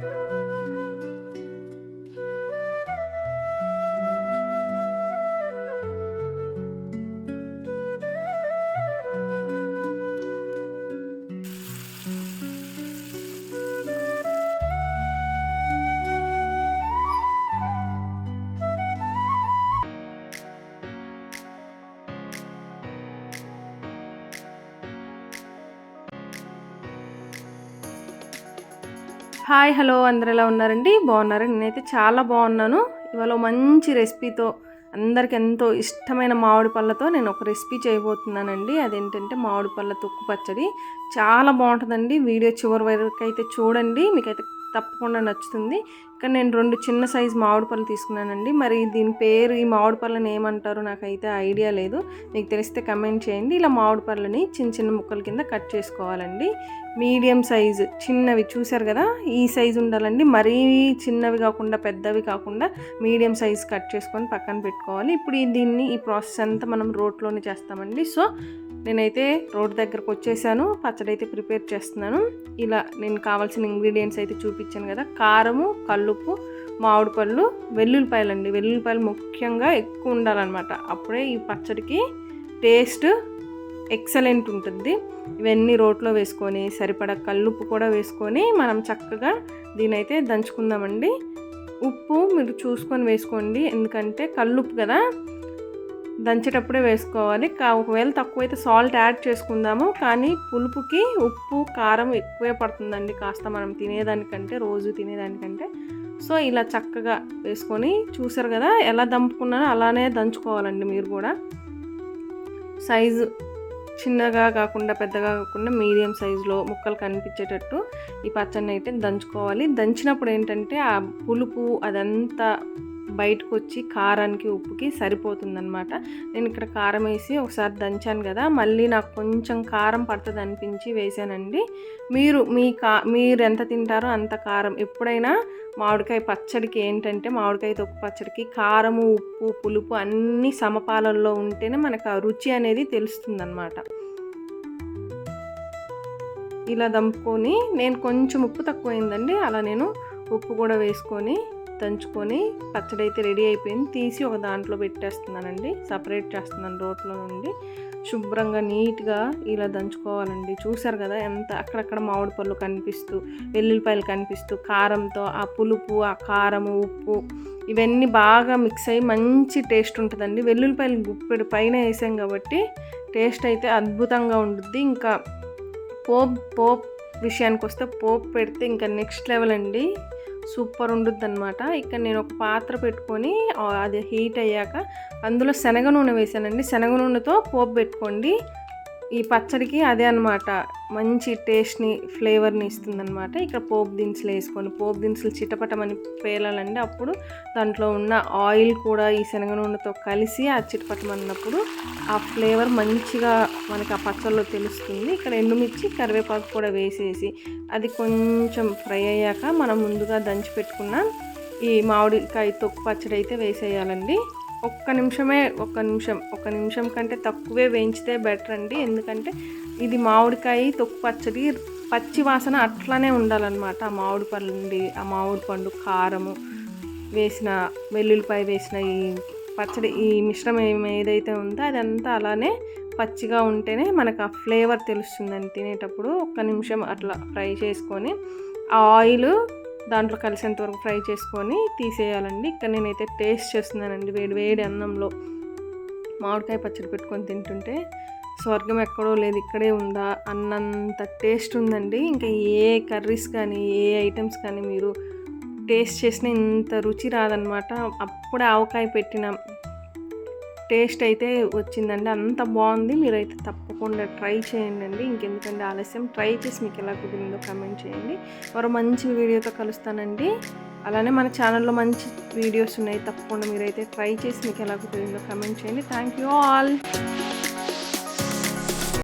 Bye. Hi hello అందరు ఎలా ఉన్నారండి? బాగున్నారు నేనైతే చాలా బాగున్నాను. ఇవాళ మంచి రెసిపీతో అందరికి ఎంతో ఇష్టమైన మామిడి పళ్ళతో నేను ఒక రెసిపీ చేయబోతున్నానండి. అదేంటంటే మామిడి పళ్ళ తొక్కు పచ్చడి. చాలా బాగుంటుందండి. వీడియో చివరి వరకు అయితే చూడండి. మీకైతే తప్పకుండా నచ్చుతుంది. ఇక్కడ నేను రెండు చిన్న సైజు మామిడి పళ్ళు తీసుకున్నానండి. మరి దీని పేరు ఈ మామిడి పళ్ళని ఏమంటారు నాకైతే ఐడియా లేదు. మీకు తెలిస్తే కమెంట్ చేయండి. ఇలా మామిడి పళ్ళని చిన్న చిన్న ముక్కల కింద కట్ చేసుకోవాలండి. మీడియం సైజు చిన్నవి చూసారు కదా? ఈ సైజు ఉండాలండి. మరీ చిన్నవి కాకుండా పెద్దవి కాకుండా మీడియం సైజు కట్ చేసుకొని పక్కన పెట్టుకోవాలి. ఇప్పుడు ఈ దీన్ని ఈ ప్రాసెస్ అంతా మనం రోట్లోనే చేస్తామండి. సో నేనైతే రోడ్ దగ్గరకు వచ్చేసాను పచ్చడి అయితే ప్రిపేర్ చేస్తున్నాను. ఇలా నేను కావాల్సిన ఇంగ్రీడియంట్స్ అయితే చూపించాను కదా కారము కల్లుప్పు మామిడి పళ్ళు వెల్లుల్లిపాయలు అండి. వెల్లుల్లిపాయలు ముఖ్యంగా ఎక్కువ ఉండాలన్నమాట. అప్పుడే ఈ పచ్చడికి టేస్ట్ ఎక్సలెంట్ ఉంటుంది. ఇవన్నీ రోట్లో వేసుకొని సరిపడా కల్లుప్పు కూడా వేసుకొని మనం చక్కగా దీనైతే దంచుకుందామండి. ఉప్పు మీరు చూసుకొని వేసుకోండి. ఎందుకంటే కల్లుప్పు కదా దంచేటప్పుడే వేసుకోవాలి. కా ఒకవేళ తక్కువైతే సాల్ట్ యాడ్ చేసుకుందాము. కానీ పులుపుకి ఉప్పు కారం ఎక్కువే పడుతుందండి కాస్త మనం తినేదానికంటే రోజు తినేదానికంటే. సో ఇలా చక్కగా వేసుకొని చూసారు కదా ఎలా దంపుకున్నానో అలానే దంచుకోవాలండి మీరు కూడా. సైజు చిన్నగా కాకుండా పెద్దగా కాకుండా మీడియం సైజులో ముక్కలు కనిపించేటట్టు ఈ పచ్చడిని అయితే దంచుకోవాలి. దంచినప్పుడు ఏంటంటే ఆ పులుపు అదంతా బయటకు వచ్చి కారానికి ఉప్పుకి సరిపోతుందనమాట నేను ఇక్కడ కారం వేసి ఒకసారి దంచాను కదా మళ్ళీ నాకు కొంచెం కారం పడుతుంది అనిపించి వేసానండి. మీరు మీ కా మీరు ఎంత తింటారో అంత కారం. ఎప్పుడైనా మామిడికాయ పచ్చడికి ఏంటంటే మామిడికాయ తొక్కు పచ్చడికి కారము ఉప్పు పులుపు అన్నీ సమపాలల్లో ఉంటేనే మనకు ఆ రుచి అనేది తెలుస్తుందన్నమాట. ఇలా దంపుకొని నేను కొంచెం ఉప్పు తక్కువైందండి అలా నేను ఉప్పు కూడా వేసుకొని దంచుకొని పచ్చడి అయితే రెడీ అయిపోయింది. తీసి ఒక దాంట్లో పెట్టేస్తున్నానండి. సపరేట్ చేస్తున్నాను రోట్లో నుండి. శుభ్రంగా నీట్గా ఇలా దంచుకోవాలండి. చూసారు కదా ఎంత అక్కడక్కడ మామిడి పళ్ళు కనిపిస్తూ వెల్లుల్లిపాయలు కనిపిస్తూ కారంతో ఆ పులుపు ఆ కారము ఉప్పు ఇవన్నీ బాగా మిక్స్ అయ్యి మంచి టేస్ట్ ఉంటుందండి. వెల్లుల్లిపాయలు గుప్పెడు పైన వేసాం కాబట్టి టేస్ట్ అయితే అద్భుతంగా ఉంటుంది ఇంకా పోప్ పోప్ విషయానికి వస్తే పోప్ పెడితే ఇంకా నెక్స్ట్ లెవెల్ అండి. సూపర్ ఉండుద్ది అనమాట ఇక్కడ నేను ఒక పాత్ర పెట్టుకొని అది హీట్ అయ్యాక అందులో శనగ నూనె వేసానండి. శనగ నూనెతో పోపు పెట్టుకోండి. ఈ పచ్చడికి అదే అనమాట మంచి టేస్ట్ని ఫ్లేవర్ని ఇస్తుందన్నమాట. ఇక్కడ పోపు దినుసులు వేసుకొని పోపు దినుసులు చిటపటమని పేలాలండి. అప్పుడు దాంట్లో ఉన్న ఆయిల్ కూడా ఈ శనగ నూనెతో కలిసి ఆ చిటపటం అన్నప్పుడు ఆ ఫ్లేవర్ మంచిగా మనకి ఆ పచ్చళ్ళలో తెలుస్తుంది. ఇక్కడ ఎండుమిర్చి కరివేపాకు కూడా వేసేసి అది కొంచెం ఫ్రై అయ్యాక మనం ముందుగా దంచి పెట్టుకున్న ఈ మామిడికాయ తొక్కు పచ్చడి అయితే వేసేయాలండి. ఒక్క నిమిషమే ఒక్క నిమిషం ఒక్క నిమిషం కంటే తక్కువే వేయించితే బెటర్ అండి. ఎందుకంటే ఇది మామిడికాయ తొక్కు పచ్చడి పచ్చి వాసన అట్లానే ఉండాలన్నమాట. ఆ మామిడి పండు ఆ మామిడి పండు కారము వేసిన వెల్లుల్లిపాయ వేసిన ఈ పచ్చడి ఈ మిశ్రమం ఏదైతే ఉందో అదంతా అలానే పచ్చిగా ఉంటేనే మనకు ఆ ఫ్లేవర్ తెలుస్తుందని తినేటప్పుడు ఒక్క నిమిషం అట్లా ఫ్రై చేసుకొని ఆ ఆయిల్ దాంట్లో కలిసేంత వరకు ఫ్రై చేసుకొని తీసేయాలండి. ఇక్కడ నేనైతే టేస్ట్ చేస్తున్నానండి. వేడి వేడి అన్నంలో మామిడికాయ పచ్చడి పెట్టుకొని తింటుంటే స్వర్గం ఎక్కడో లేదు ఇక్కడే ఉందా అన్నంత టేస్ట్ ఉందండి. ఇంకా ఏ కర్రీస్ కానీ ఏ ఐటమ్స్ కానీ మీరు టేస్ట్ చేసిన ఇంత రుచి రాదనమాట అప్పుడే ఆవకాయ పెట్టిన. టేస్ట్ అయితే వచ్చిందండి. అంత బాగుంది. మీరైతే తప్పకుండా ట్రై చేయండి అండి ఇంకెందుకంటే ఆలస్యం? ట్రై చేసి మీకు ఎలా కుదిరిందో కమెంట్ చేయండి. మరో మంచి వీడియోతో కలుస్తానండి. అలానే మన ఛానల్లో మంచి వీడియోస్ ఉన్నాయి. తప్పకుండా మీరైతే ట్రై చేసి మీకు ఎలా కుదిరిందో కమెంట్ చేయండి. Thank you all.